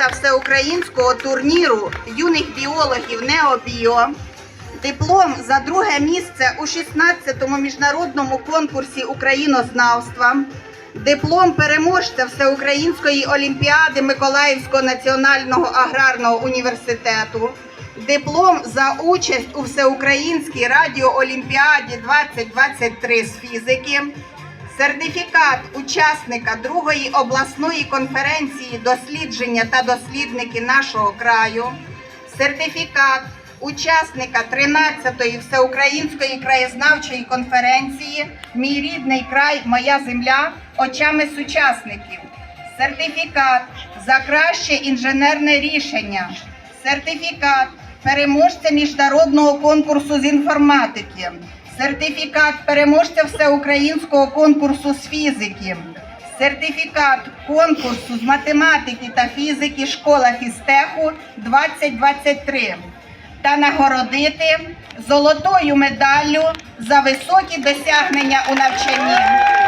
переможця всеукраїнського турніру юних біологів Необіо, диплом за друге місце у 16-му міжнародному конкурсі українознавства, диплом переможця Всеукраїнської олімпіади Миколаївського національного аграрного університету, диплом за участь у Всеукраїнській радіоолімпіаді 2023 з фізики, сертифікат учасника другої обласної конференції дослідження та дослідники нашого краю, сертифікат учасника 13-ї всеукраїнської краєзнавчої конференції Мій рідний край, моя земля очами сучасників, сертифікат за краще інженерне рішення, сертифікат переможця міжнародного конкурсу з інформатики, сертифікат переможця всеукраїнського конкурсу з фізики, сертифікат конкурсу з математики та фізики школа фізтеху 2023 та нагородити золотою медаллю за високі досягнення у навчанні.